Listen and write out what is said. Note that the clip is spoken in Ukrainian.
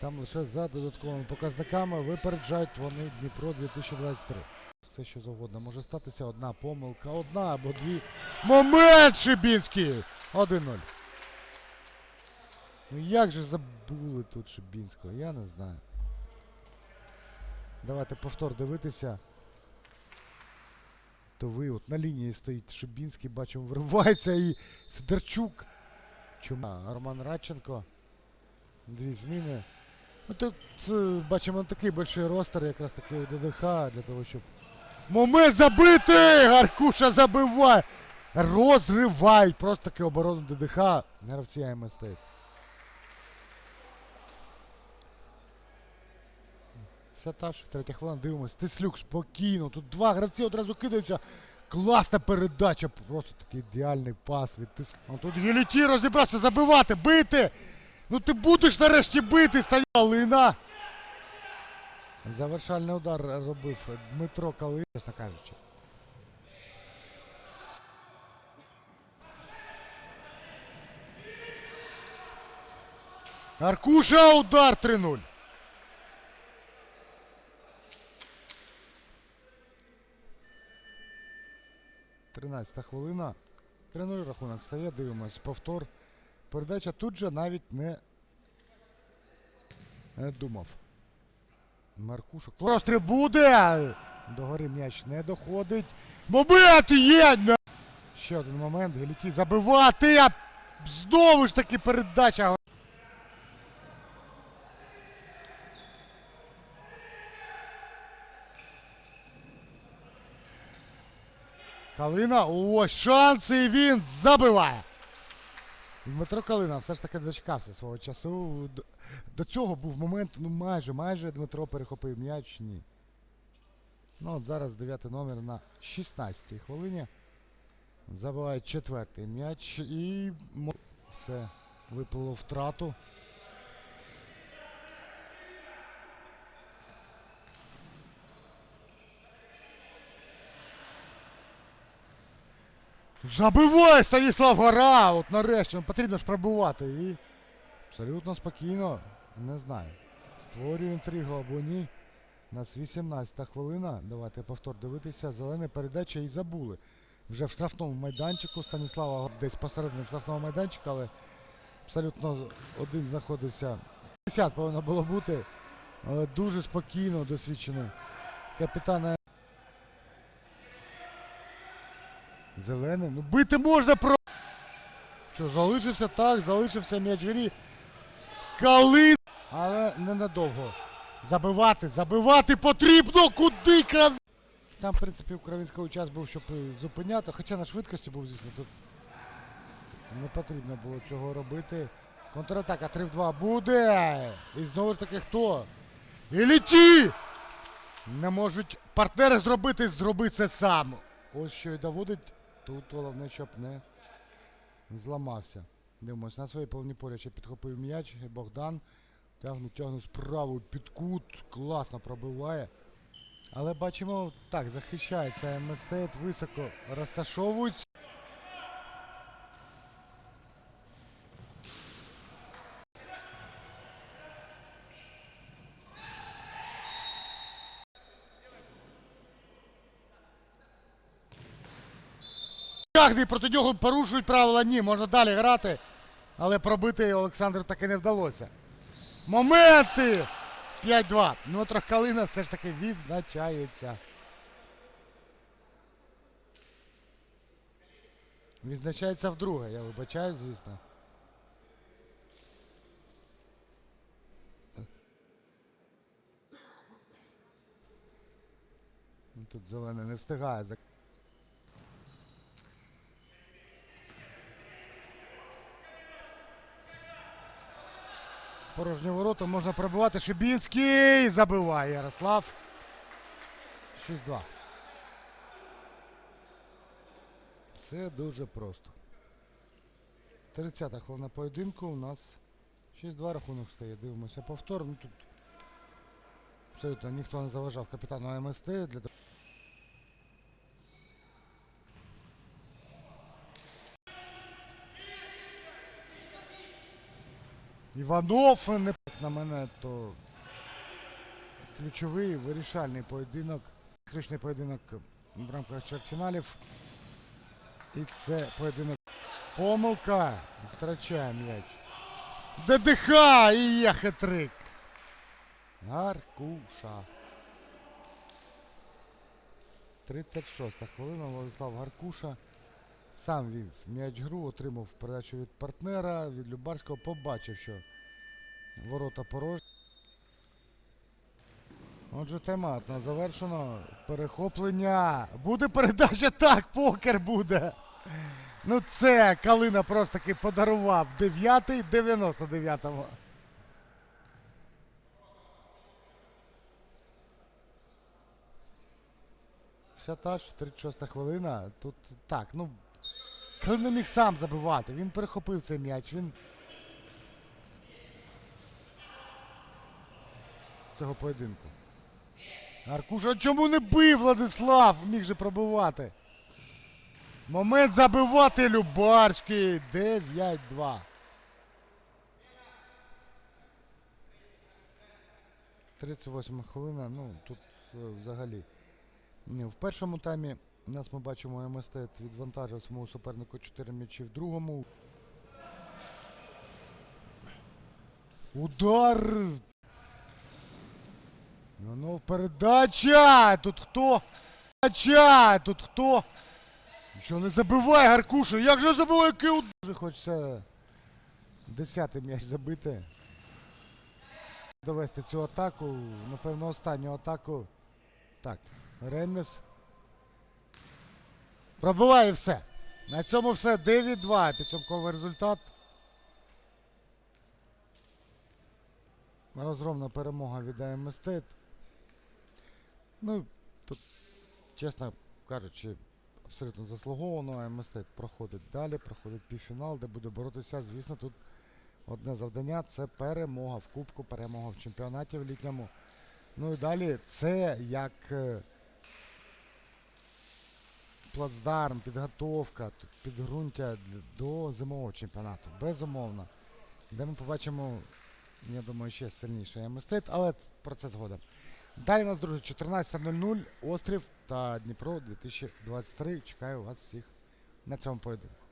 Там лише за додатковими показниками випереджають вони Дніпро 2023. Все що завгодно може статися. Одна помилка, одна або дві. Момент Шибінський! 1-0. Ну як же забули тут Шибінського? Я не знаю. Давайте повтор дивитися. То ви от на лінії стоїть Шибінський, бачимо, вривається і Сидорчук. Чому? Роман Радченко. Дві зміни. Ну тут е, бачимо такий большой ростер, якраз таки ДДХ для того, щоб. Момент забитий! Гаркуша забиває! Розривай! Просто таки оборону ДДХ. Гравці АМС стоїть. Все та ж, третя хвилина, дивимось. Тислюк спокійно. Тут два гравці одразу кидаються. Класна передача. Просто такий ідеальний пас від Тислюка. Тут Геліті розібрався забивати, бити! Ну ти будеш нарешті бити, стояла Лина. Завершальний удар робив Дмитро Калин, чесно кажучи. Аркуша удар 3-0. Тринадцята хвилина. 3-0 рахунок стає, дивимось. Повтор. Передача тут же навіть не, не думав. Маркушок. Простріл буде! Догори м'яч не доходить. Момент є! Ще один момент. Геліті забивати! Знову ж таки передача. Калина, ось шанси, і він забиває. Дмитро Калина все ж таки дочекався свого часу. До, До цього був момент, ну майже, майже Дмитро перехопив м'яч, ні. Ну от зараз дев'ятий номер на 16-й хвилині. Забиває четвертий м'яч і все виплило втрату. Забивай, Станіслав Гора! От нарешті, ну, потрібно ж пробивати. І абсолютно спокійно, не знаю. Створює інтригу або ні. У нас 18 хвилина. Давайте повтор дивитися. Зелена передача і забули. Вже в штрафному майданчику Станіслава десь посередині штрафного майданчика, але абсолютно один знаходився. 50 повинно було бути. Але дуже спокійно досвідчений. Капітан Зелений. Ну бити можна про. Що, залишився так, залишився м'яч грі. Калин! Але ненадовго. Забивати, забивати потрібно! Куди крав... Там, в принципі, у Кравінського час був, щоб зупиняти, хоча на швидкості був, звісно, тут не потрібно було цього робити. Контратака 3 в 2 буде! І знову ж таки хто? І літі! Не можуть партнери зробити, зроби це сам. Ось що і доводить. Тут головне, щоб не зламався. Дивимось, на своїй повні полі ще підхопив м'яч. Богдан. Тягнуть, тягнуть справу під кут. Класно пробиває. Але бачимо, так, захищається МСТ, високо розташовують. Тягне проти нього порушують правила. Ні, можна далі грати. Але пробити Олександру таки не вдалося. Моменти! 5-2. Дмитро Калина все ж таки відзначається. Відзначається вдруге, я вибачаю, звісно. Ну, Тут зелений не встигає. Порожні ворота можна пробивати. Шибінський забиває Ярослав. 6-2. Все дуже просто. 30-та хвилина поєдинку у нас 6-2 рахунок стає. Дивимося повтор. Ну тут абсолютно ніхто не заважав капітану МСТ для того. Іванов не на мене, то ключовий вирішальний поєдинок, кричний поєдинок в рамках чвертьфіналів. І це поєдинок. Помилка. Втрачає м'яч. ДДХ і є хитрик. Гаркуша. 36 хвилина. Владислав Гаркуша. Сам вів м'яч гру, отримав передачу від партнера, від Любарського. Побачив, що ворота порожні. Отже, тайм-аут завершено. Перехоплення. Буде передача так, покер буде. Ну це Калина просто таки подарував 9-й 99-му. Вся та ж 36 хвилина. Тут так, ну. Клин не міг сам забивати. Він перехопив цей м'яч. Він. Цього поєдинку. Аркуша чому не бив Владислав? Міг же пробивати. Момент забивати Любарський. 9-2. Тридцять восьма хвилина. Ну, тут е, взагалі. В першому таймі у нас ми бачимо МСТ відвантажив самого супернику 4 м'ячі в другому. Удар! Ну, ну, передача! Тут хто? Передача! Тут хто? Що не забивай, Гаркуша! Як же забивай, який удар? Дуже хочеться десятий м'яч забити. Довести цю атаку, напевно, останню атаку. Так, Реміс. Пробиває все. На цьому все. 9-2. Підсумковий результат. Розгромна перемога від АМСТ. Ну, тут, чесно кажучи, абсолютно заслуговано. АМСТ проходить далі, проходить півфінал, де буде боротися. Звісно, тут одне завдання це перемога в Кубку, перемога в чемпіонаті в літньому. Ну і далі це як е, плацдарм, підготовка, підґрунтя до зимового чемпіонату. Безумовно. Де ми побачимо, я думаю, ще сильніше МСТ, але про це згодом. Далі у нас, друзі, 14.00, Острів та Дніпро 2023. Чекаю вас всіх на цьому поєдинку.